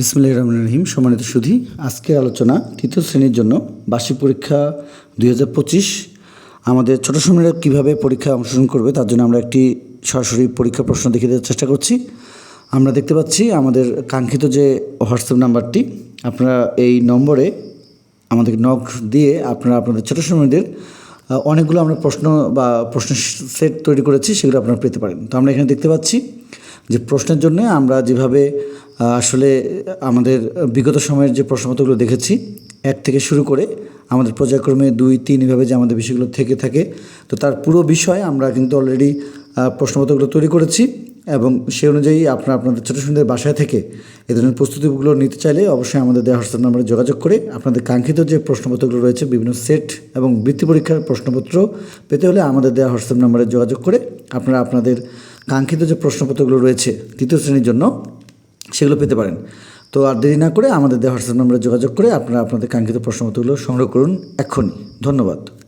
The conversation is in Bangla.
বিসমুল্লাহ রহমান রহিম, সম্মানিত সুধী। আজকের আলোচনা তৃতীয় শ্রেণির জন্য বার্ষিক পরীক্ষা দুই হাজার পঁচিশ। আমাদের ছোট সময়ের কীভাবে পরীক্ষায় অংশগ্রহণ করবে, তার জন্য আমরা একটি সরাসরি পরীক্ষা প্রশ্ন দেখে দেওয়ার চেষ্টা করছি। আমরা দেখতে পাচ্ছি আমাদের কাঙ্ক্ষিত যে হোয়াটসঅ্যাপ নাম্বারটি, আপনারা এই নম্বরে আমাদের নক দিয়ে আপনারা আপনাদের ছোটো সময়দের অনেকগুলো আমরা প্রশ্ন বা প্রশ্ন সেট তৈরি করেছি, সেগুলো আপনারা পেতে পারেন। তো আমরা এখানে দেখতে পাচ্ছি যে প্রশ্নের জন্য আমরা যেভাবে আসলে আমাদের বিগত সময়ের যে প্রশ্নপত্রগুলো দেখেছি, এক থেকে শুরু করে আমাদের পর্যায়ক্রমে দুই, তিন এভাবে যে আমাদের বিষয়গুলো থেকে থাকে, তো তার পুরো বিষয় আমরা কিন্তু অলরেডি প্রশ্নপত্রগুলো তৈরি করেছি এবং সেই অনুযায়ী আপনারা আপনাদের ছোটো সুন্দর বাসায় থেকে এ ধরনের প্রস্তুতিগুলো নিতে চাইলে অবশ্যই আমাদের দেওয়া হোয়াটসঅ্যাপ নাম্বারে যোগাযোগ করে আপনাদের কাঙ্ক্ষিত যে প্রশ্নপত্রগুলো রয়েছে, বিভিন্ন সেট এবং বৃত্তি পরীক্ষার প্রশ্নপত্র পেতে হলে আমাদের দেওয়া হোয়াটসঅ্যাপ নাম্বারে যোগাযোগ করে আপনারা আপনাদের কাঙ্ক্ষিত যে প্রশ্নপত্রগুলো রয়েছে তৃতীয় শ্রেণির জন্য, সেগুলো পেতে পারেন। তো আর দেরি না করে আমাদের দেওয়া হোয়াটসঅ্যাপ নাম্বারে যোগাযোগ করে আপনারা আপনাদের কাঙ্ক্ষিত প্রশ্নপত্রগুলো সংগ্রহ করুন এক্ষুনি। ধন্যবাদ।